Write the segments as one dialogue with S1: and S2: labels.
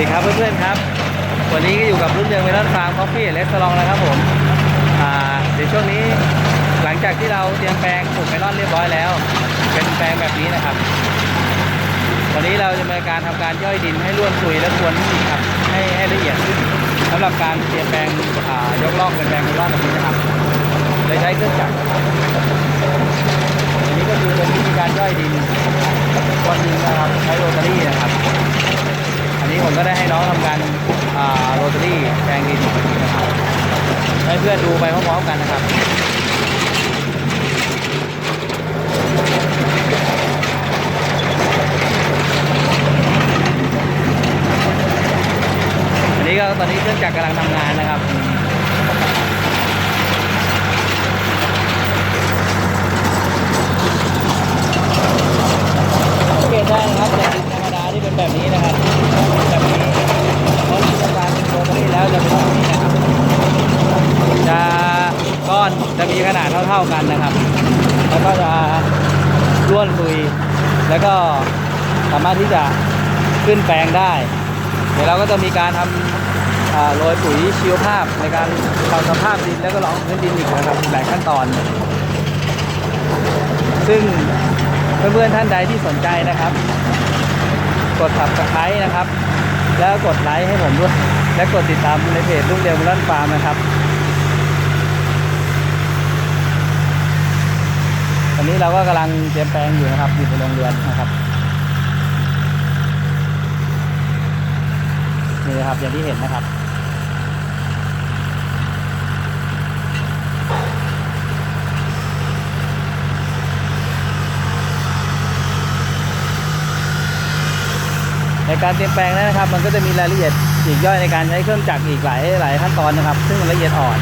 S1: ดีครับเพื่อนๆครับ วันนี้ก็อยู่กับรุ่นเรืองเมลอนฟาร์มคอฟฟี่เลสซองนะครับผมอ่าเดี๋ยวช่วงนี้หลังจากที่เราเตรียมแปลงปลูกเมลอนเรียบร้อยแล้ว เป็นแปลงแบบนี้นะครับตอนนี้เราจะมีการทำการย่อยดินให้ร่วนซุยและทวนที่ครับให้ให้ละเอียดขึ้นสำหรับการเตรียมแปลงอ่ายกลองเป็นแปลงเมลอนแบบนี้นะครับเลยใช้เครื่องจักรอันนี้ก็คือเป็นวิธีการย่อยดินก้อนดินนะครับใช้โรตารี่นะครับ นนี้ผมก็ได้ให้น้องทำการโรตารี่แปลงดินนะครับให้เพื่อนดูไปพร้อมๆกันนะครับอันนี้ก็ตอนนี้เครื่องจักรกำลังทำงานนะครับ สังเกตได้นะครับจากดินธรรมดาที่เป็นแบบนี้นะครับแบบนี้พอที่ทำการเป็นโรตารี่แล้วจะเป็นแบบนี้นะครับ จะก้อนจะ มีขนาดเท่ากันนะครับ แล้วก็จะร่วนซุย แล้วก็สามารถที่จะขึ้นแปลงได้ เดี๋ยวเราก็จะมีการทำโรยปุ๋ยชีวภาพในการปรับสภาพดินแล้วก็รองพื้นดินอีกนะครับหลายขั้นตอน ซึ่งเพื่อนๆท่านใดที่สนใจนะครับ กด subscribe นะครับ แล้วกดไลค์ให้ผมด้วย และกดติดตามในเพจลูกเดียวมลันฟาร์มนะครับ ตอ นนี้เราก็กำลังเตรียมแปลงอยู่นะครับอยู่ในโรงเรือนนะครับนี่นะครับอย่างที่เห็นนะครับในการเตรียมแปลงนั้นนะครับ มันก็จะมีรายละเอียดปลีกย่อยในการใช้เครื่องจักรอีกหลายหลายขั้นตอนนะครับ ซึ่งละเอียดอ่อน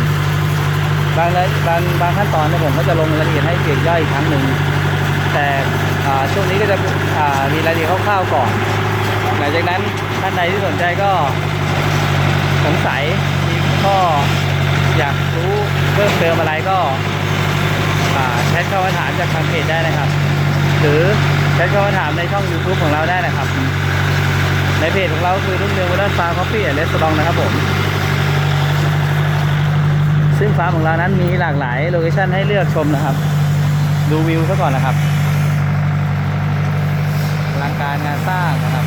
S1: บางบางบางขั้นตอนเนี่ยผมก็จะลงรายละเอียดให้ปลีกย่อยอีกครั้งหนึ่งแต่ช่วงนี้ก็จะมีรายละเอียดคร่าวๆก่อน หลังจากนั้นท่านใดที่สนใจก็สงสัยมีข้ออยากรู้เพิ่มเติมอะไรก็แชทเข้ามาถามจากทางเพจได้นะครับ หรือแชทเข้ามาถามในช่อง YouTube ของเราได้นะครับ ในเพจของเราคือรุ่งเรืองวัฒนฟาร์คอฟฟี่และสตองนะครับผม ซึ่งฟาร์มของเรานั้นมีหลากหลายโลเคชั่นให้เลือกชมนะครับ ดูวิวซะก่อนนะครับลังการงานสร้างนะครับ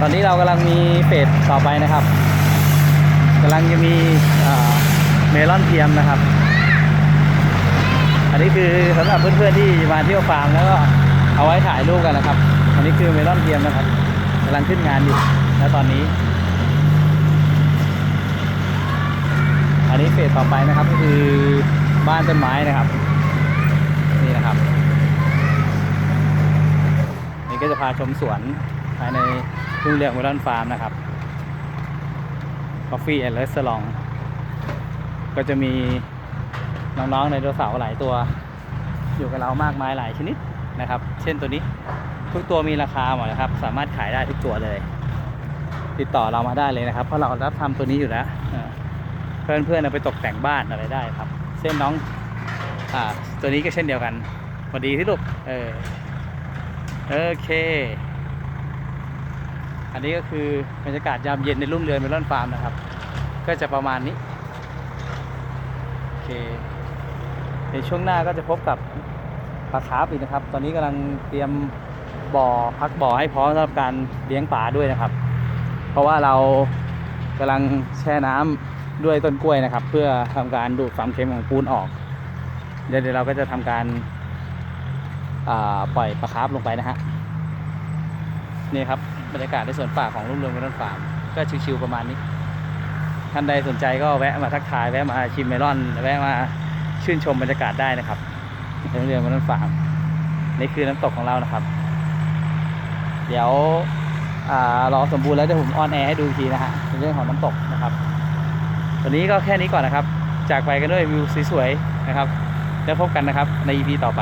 S1: ตอนนี้เรากำลังมีเฟสต่อไปนะครับกำลังจะมีเมลอนเทียมนะครับ อันนี้คือสำหรับเพื่อนๆที่มาเที่ยวฟาร์มแล้วก็เอาไว้ถ่ายรูปกันนะครับ อันนี้คือเมลอนเทียมนะครับกำลังขึ้นงานอยู่แล้วตอนนี้ อันนี้ เฟสต่อไปนะครับ ก็คือบ้านต้นไม้นะครับนี่นะครับนี่ก็จะพาชมสวนภายในรุ่งเรืองเมลอนฟาร์มนะครับ Coffee and Restaurant ก็จะมีน้องๆในตัวเสาหลายตัว อยู่กับเรามากมายหลายชนิดนะครับ เช่นตัวนี้ทุกตัวมีราคาหมดนะครับ สามารถขายได้ทุกตัวเลย ติดต่อเรามาได้เลยนะครับ เพราะเรารับทำตัวนี้อยู่แล้ว เออเพื่อนๆเอาไปตกแต่งบ้านอะไรได้ครับเช่นน้องอ่าตัวนี้ก็เช่นเดียวกันพอดีที่ลูกเออโอเค อันนี้ก็คือบรรยากาศยามเย็นในรุ่งเรืองเมลอนฟาร์มนะครับ ก็จะประมาณนี้โอเคในช่วงหน้าก็จะพบกับปลาคาร์ฟอีกนะครับ ตอนนี้กำลังเตรียมบ่อพักบ่อให้พร้อมสำหรับการเลี้ยงปลาด้วยนะครับ เพราะว่าเรากำลังแช่น้ำ ด้วยต้นกล้วยนะครับ เพื่อทำการดูดความเค็มของปูนออก เดี๋ยวเราก็จะทำการาปล่อยปลาคาร์ฟลงไปนะฮะนี่ครับบรรยากาศในสวนป่าของรุ่งเรืองเมลอนฟาร์มก็ชิวๆประมาณนี้ท่านใดสนใจก็แวะมาทักทายแวะมาชิมเมลอนแวะมาชื่นชมบรรยากาศได้นะครับรุ่งเรืองเมลอนฟาร์มนี่คือน้ำตกของเรานะครับ เดี๋ยวอรอสมบูรณ์แล้วเดี๋ยวผมออนแอร์ให้ดูทีนะฮะเรื่องของน้ำตกนะครับ วันนี้ก็แค่นี้ก่อนนะครับ จากไปกันด้วยวิวสวยๆนะครับ แล้วพบกันนะครับใน EP ต่อไป